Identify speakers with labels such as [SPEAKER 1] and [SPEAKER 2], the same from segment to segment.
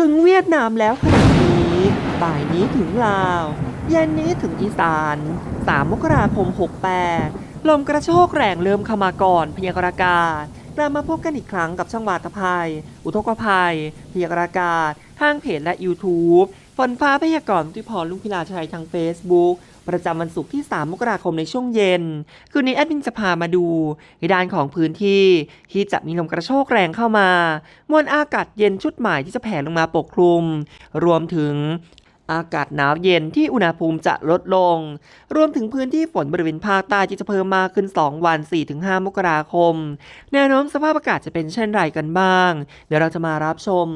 [SPEAKER 1] ถึงเวียดนามแล้วขณะนี้ บ่ายนี้ถึงลาว เย็นนี้ถึงอีสาน 3 มกราคม 68 ลมกระโชกแรงเริ่มเข้ามาก่อนพยากรณ์อากาศกลับมาพบกันอีกครั้งกับช่างวาตภัย อุทกภัย พยากรณ์อากาศ ทางเพจและ YouTube ฝนฟ้าพยากรณ์ทุติพรลุงพิลาชัยทาง Facebook ประจำวันศุกร์ที่ 3 มกราคมในช่วงเย็น คืนนี้แอดมินจะพามาดูในด้านของพื้นที่ ที่จะมีลมกระโชกแรงเข้ามา มวลอากาศเย็นชุดใหม่ที่จะแผ่ลงมาปกคลุม รวมถึง อากาศหนาวเย็นที่อุณหภูมิจะลดลง รวมถึงพื้นที่ฝนบริเวณภาคใต้ที่จะเพิ่มมากขึ้น 2 วัน 4-5 มกราคม แนวโน้มสภาพอากาศจะเป็นเช่นไรกันบ้าง เดี๋ยวเราจะมารับชม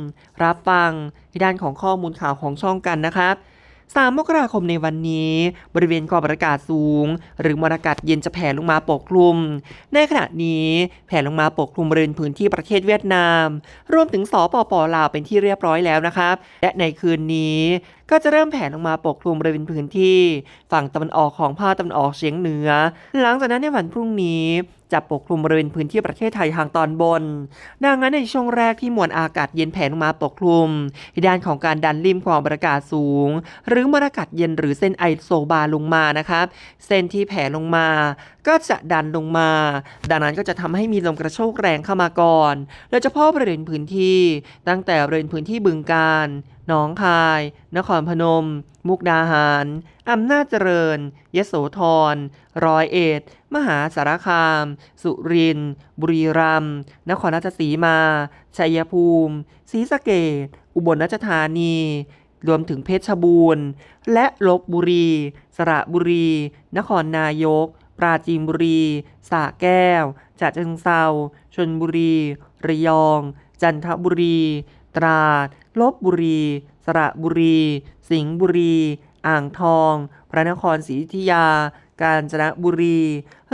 [SPEAKER 1] รับฟังในด้านของข้อมูลข่าวของช่องกันนะครับ3มกราคมในวันนี้ บริเวณความอากาศสูง หรือมวลอากาศเย็นจะแผ่ลงมาปกคลุม ในขณะนี้แผ่ลงมาปกคลุมบริเวณพื้นที่ประเทศเวียดนาม รวมถึงสปปลาวเป็นที่เรียบร้อยแล้วนะครับ และในคืนนี้ ก็จะเริ่มแผ่ลงมาปกคลุมบริเวณพื้นที่ฝั่งตะวันออกของภาคตะวันออกเฉียงเหนือ หลังจากนั้นในวันพรุ่งนี้จะปกคลุมบริเวณพื้นที่ประเทศไทยทางตอนบน ดังนั้นในช่วงแรกที่มวลอากาศเย็นแผ่ลงมาปกคลุมในด้านของการดันริมความกดอากาศสูง หรือมวลอากาศเย็นหรือเส้นไอโซบาร์ลงมานะครับ เส้นที่แผ่ลงมา ก็จะดันลงมา ดังนั้นก็จะทำให้มีลมกระโชกแรงเข้ามาก่อน โดยเฉพาะบริเวณพื้นที่ ตั้งแต่บริเวณพื้นที่บึงกาฬหนองคาย นครพนม มุกดาหาร อำนาจเจริญ ยโสธร ร้อยเอ็ด มหาสารคาม สุรินทร์ บุรีรัมย์ นครราชสีมา ชัยภูมิ ศรีสะเกษอุบลราชธานี รวมถึงเพชรบูรณ์ และลบบุรี สระบุรี นครนายก ปราจีนบุรีสระแก้วฉะเชิงเซาชลบุรี ระยอง จันทบุรี ตราดลบบุรี สระบุรี สิงห์บุรี อ่างทอง พระนครศรีอยุธยา กาญจนบุรี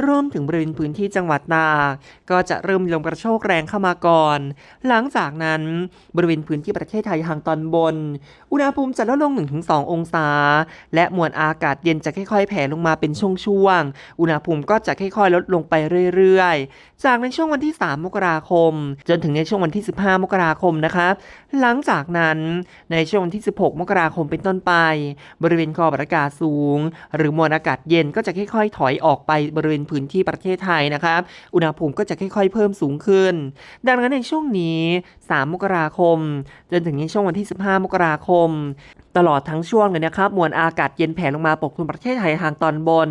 [SPEAKER 1] รวมถึงบริเวณพื้นที่จังหวัดตากก็จะเริ่มลมกระโชกแรงเข้ามาก่อน หลังจากนั้นบริเวณพื้นที่ประเทศไทยทางตอนบน อุณหภูมิจะลดลง 1-2 องศา และมวลอากาศเย็นจะค่อยๆ แผ่ลงมาเป็นช่วงๆ อุณหภูมิก็จะค่อยๆ ลดลงไปเรื่อยๆ จากในช่วงวันที่ 3 มกราคม จนถึงในช่วงวันที่ 15 มกราคมนะครับหลังจากนั้นในช่วงวันที่ 16 มกราคมเป็นต้นไป บริเวณคอบอากาศสูง หรือมวลอากาศเย็นก็จะค่อยๆ ถอยออกไปบริเวณพื้นที่ประเทศไทยนะครับ อุณหภูมิก็จะค่อยๆ เพิ่มสูงขึ้น ดังนั้นในช่วงนี้ 3 มกราคม จนถึงในช่วงวันที่ 15 มกราคม ตลอดทั้งช่วงเลยนะครับ มวลอากาศเย็นแผ่ลงมาปกคลุมประเทศไทยทางตอนบน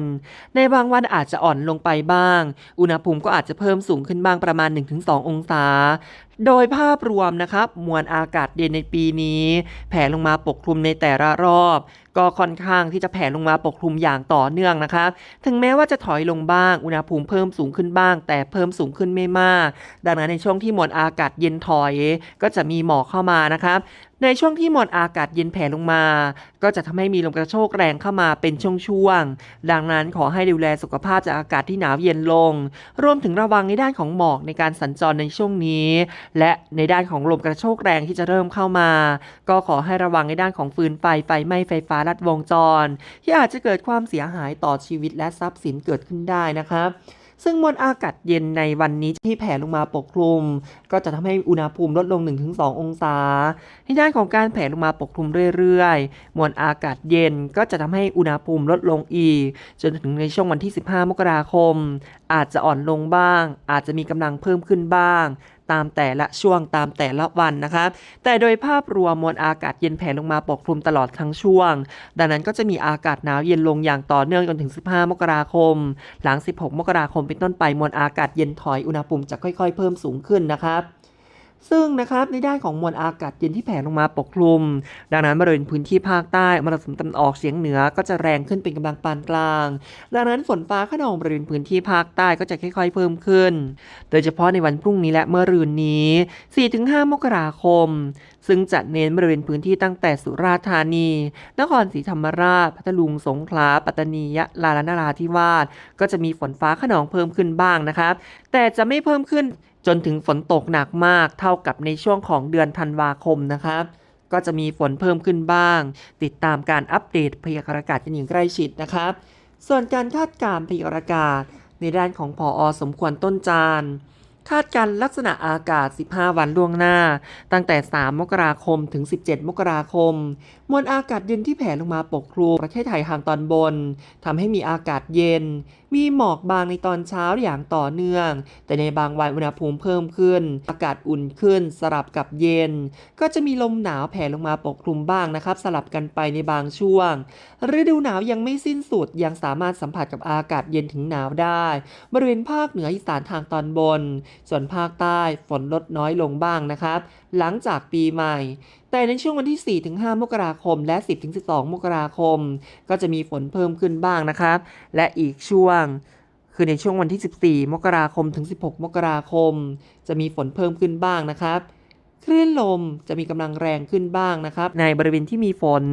[SPEAKER 1] ในบางวันอาจจะอ่อนลงไปบ้าง อุณหภูมิก็อาจจะเพิ่มสูงขึ้นบ้างประมาณ 1-2 องศา โดยภาพรวมนะครับ มวลอากาศเย็นในปีนี้ แผ่ลงมาปกคลุมในแต่ละรอบ ก็ค่อนข้างที่จะแผ่ลงมาปกคลุมอย่างต่อเนื่องนะครับ ถึงแม้ว่าจะถอยลงบ้าง อุณหภูมิเพิ่มสูงขึ้นบ้าง แต่เพิ่มสูงขึ้นไม่มาก ดังนั้นในช่วงที่มวลอากาศเย็นถอย ก็จะมีหมอกเข้ามานะครับในช่วงที่มวลอากาศเย็นแผ่ลงมา ก็จะทำให้มีลมกระโชกแรงเข้ามาเป็นช่วงๆ ดังนั้นขอให้ดูแลสุขภาพจากอากาศที่หนาวเย็นลง รวมถึงระวังในด้านของหมอกในการสัญจรในช่วงนี้ และในด้านของลมกระโชกแรงที่จะเริ่มเข้ามา ก็ขอให้ระวังในด้านของฟืนไฟไฟไหม้ไฟฟ้าลัดวงจร ที่อาจจะเกิดความเสียหายต่อชีวิตและทรัพย์สินเกิดขึ้นได้นะครับ ซึ่งมวลอากาศเย็นในวันนี้ที่แผ่ลงมาปกคลุม ก็จะทำให้อุณหภูมิลดลง 1-2 องศา ในด้านของการแผ่ลงมาปกคลุมเรื่อยๆ มวลอากาศเย็นก็จะทำให้อุณหภูมิลดลงอีก จนถึงในช่วงวันที่ 15 มกราคม อาจจะอ่อนลงบ้าง อาจจะมีกำลังเพิ่มขึ้นบ้าง ตามแต่ละช่วงตามแต่ละวันนะคะแต่โดยภาพรวมมวลอากาศเย็นแผ่ลงมาปกคลุมตลอดทั้งช่วง ดังนั้นก็จะมีอากาศหนาวเย็นลงอย่างต่อเนื่องจนถึง 15 มกราคม หลัง 16 มกราคมเป็นต้นไปมวลอากาศเย็นถอยอุณหภูมิจะค่อย ๆ เพิ่มสูงขึ้นนะครับ ซึ่งนะครับในด้านของมวลอากาศเย็นที่แผ่ลงมาปกคลุม ดังนั้นบริเวณพื้นที่ภาคใต้มรสุมตะวันออกเฉียงเหนือก็จะแรงขึ้นเป็นกำลังปานกลาง ดังนั้นฝนฟ้าขนองบริเวณพื้นที่ภาคใต้ก็จะค่อย ๆ เพิ่มขึ้น โดยเฉพาะในวันพรุ่งนี้และเมื่อรืนนี้ 4-5 มกราคม ซึ่งจะเน้นบริเวณพื้นที่ตั้งแต่สุราษฎร์ธานี นครศรีธรรมราช พัทลุง สงขลา ปัตตานียะลาและนราธิวาส ก็จะมีฝนฟ้าขนองเพิ่มขึ้นบ้างนะครับ แต่จะไม่เพิ่มขึ้น จนถึงฝนตกหนักมากเท่ากับในช่วงของเดือนธันวาคมนะครับ ก็จะมีฝนเพิ่มขึ้นบ้าง ติดตามการอัปเดตพยากรณ์อากาศกันอย่างใกล้ชิดนะครับ ส่วนการคาดการณ์พยากรณ์อากาศในด้านของพออสมควรต้นจาน คาดการณ์ลักษณะอากาศ 15 วันล่วงหน้า ตั้งแต่ 3 มกราคม ถึง 17 มกราคม มวลอากาศเย็นที่แผ่ลงมาปกคลุมประเทศไทยทางตอนบนทำให้มีอากาศเย็น มีหมอกบางในตอนเช้าอย่างต่อเนื่อง แต่ในบางวันอุณหภูมิเพิ่มขึ้น อากาศอุ่นขึ้น สลับกับเย็น ก็จะมีลมหนาวแผ่ลงมาปกคลุมบ้างนะครับ สลับกันไปในบางช่วง ฤดูหนาวยังไม่สิ้นสุด ยังสามารถสัมผัสกับอากาศเย็นถึงหนาวได้ บริเวณภาคเหนืออีสานทางตอนบนส่วนภาคใต้ฝนลดน้อยลงบ้างนะครับ หลังจากปีใหม่ แต่ในช่วงวันที่ 4-5 มกราคม และ 10-12 มกราคม ก็จะมีฝนเพิ่มขึ้นบ้างนะครับ และอีกช่วงคือในช่วงวันที่ 14 มกราคมถึง 16 มกราคม จะมีฝนเพิ่มขึ้นบ้างนะครับคลื่นลมจะมีกำลังแรงขึ้นบ้างนะครับ ในบริเวณที่มีฝน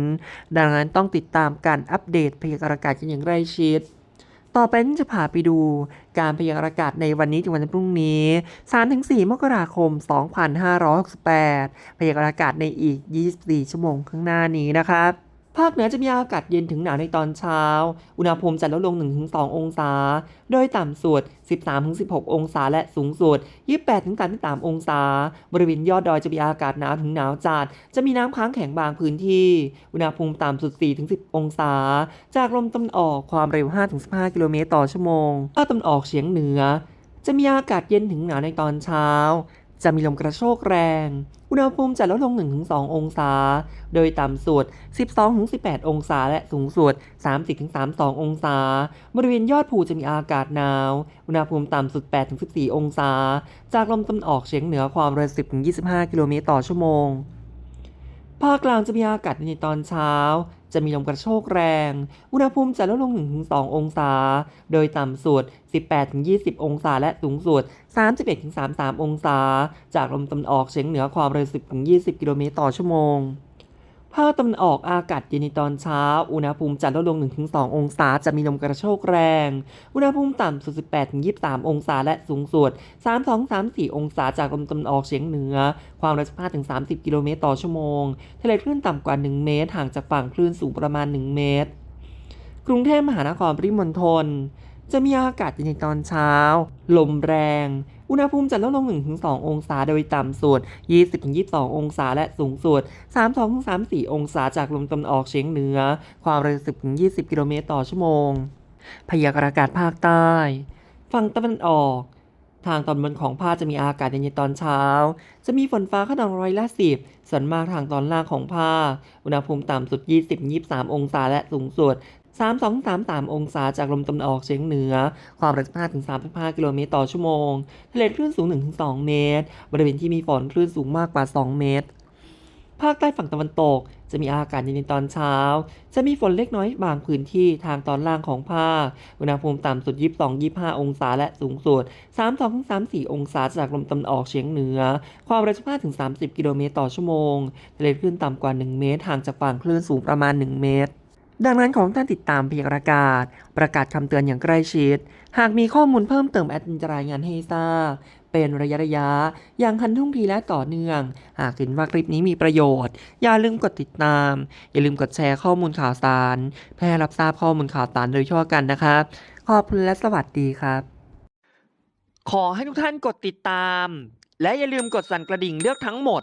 [SPEAKER 1] ดังนั้นต้องติดตามการอัปเดตพยากรณ์อากาศกันอย่างใกล้ชิด ต่อไปจะพาไปดูการพยากรณ์อากาศในวันนี้ถึงวันพรุ่งนี้ 3-4 มกราคม 2568 พยากรณ์อากาศในอีก 24 ชั่วโมงข้างหน้านี้นะครับ ภาคเหนือจะมีอากาศเย็นถึงหนาวในตอนเช้า อุณหภูมิจะลดลง 1-2 องศา โดยต่ำสุด 13-16 องศา และสูงสุด 28-33 องศา บริเวณยอดดอยจะมีอากาศหนาวถึงหนาวจัด จะมีน้ำค้างแข็งบางพื้นที่ อุณหภูมิต่ำสุด 4-10 องศา จากลมตะวันออกความเร็ว 5-15 กิโลเมตรต่อชั่วโมงภาคตะวันออกเฉียงเหนือ จะมีอากาศเย็นถึงหนาวในตอนเช้า จะมีลมกระโชกแรง อุณหภูมิจะลดลง 1-2 องศา โดยต่ำสุด 12-18 องศา และสูงสุด 30-32 องศา บริเวณยอดภูจะมีอากาศหนาว อุณหภูมิต่ำสุด 8-14 องศา จากลมตะวันออกเฉียงเหนือความเร็ว 10-25 กิโลเมตรต่อชั่วโมง ภาคกลางจะมีอากาศในตอนเช้า จะมีลมกระโชกแรง อุณหภูมิจะลดลง 1-2 องศา โดยต่ำสุด 18-20 องศา และสูงสุด 31-33 องศา จากลมตะวันออกเฉียงเหนือความเร็ว 10-20 กิโลเมตรต่อชั่วโมง ภาคตะวันออกอากาศเย็นในตอนเช้า อุณหภูมิจะลดลง 1-2 องศา จะมีลมกระโชกแรง อุณหภูมิต่ำสุด 18-23 องศา และสูงสุด 32-34 องศา จากลมตะวันออกเฉียงเหนือ ความเร็ว 15-30 กิโลเมตรต่อชั่วโมง ทะเลคลื่นต่ำกว่า 1 เมตร ห่างจากฝั่งคลื่นสูงประมาณ 1 เมตร กรุงเทพมหานครปริมณฑลจะมีอากาศเย็นในตอนเช้า ลมแรง อุณหภูมิจะลดลง 1-2 องศาโดยต่ำสุด 20-22 องศาและสูงสุด 32-34 องศาจากลมตะวันออกเฉียงเหนือ ความเร็ว 10-20 กิโลเมตรต่อชั่วโมง พยากรณ์อากาศภาคใต้ ฝั่งตะวันออกทางตอนบนของภาคจะมีอากาศเย็นในตอนเช้า จะมีฝนฟ้าขนองร้อยละสิบส่วนมากทางตอนล่างของภาค อุณหภูมิต่ำสุด 20-23 องศาและสูงสุด 32-33 องศาจากลมตะวันออกเฉียงเหนือ ความเร็ว15-35 กิโลเมตรต่อชั่วโมง ทะเลคลื่นสูง 1-2 เมตร บริเวณที่มีฝนคลื่นสูงมากกว่า 2 เมตร ภาคใต้ฝั่งตะวันตก จะมีอากาศเย็นในตอนเช้า จะมีฝนเล็กน้อยบางพื้นที่ทางตอนล่างของภาค อุณหภูมิต่ำสุด 22-25 องศาและสูงสุด 32-34 องศาจากลมตะวันออกเฉียงเหนือ ความเร็ว15-30 กิโลเมตรต่อชั่วโมง ทะเลคลื่นต่ำกว่า 1 เมตรห่างจากฝั่งคลื่นสูงประมาณ 1 เมตร ดังนั้นของท่านติดตามเพียากรณ์อากาศ ประกาศคำเตือนอย่างใกล้ชิด หากมีข้อมูลเพิ่มเติมแอดมินจะรายงานให้ทราบ เป็นระยะระยะ อย่างทันท่วงทีและต่อเนื่อง หากเห็นว่าคลิปนี้มีประโยชน์ อย่าลืมกดติดตาม อย่าลืมกดแชร์ข้อมูลข่าวสาร เพื่อรับทราบข้อมูลข่าวสารโดยทั่วกันนะครับ ขอบคุณและสวัสดีครับ ขอให้ทุกท่านกดติดตาม และอย่าลืมกดสั่นกระดิ่งเลือกทั้งหมด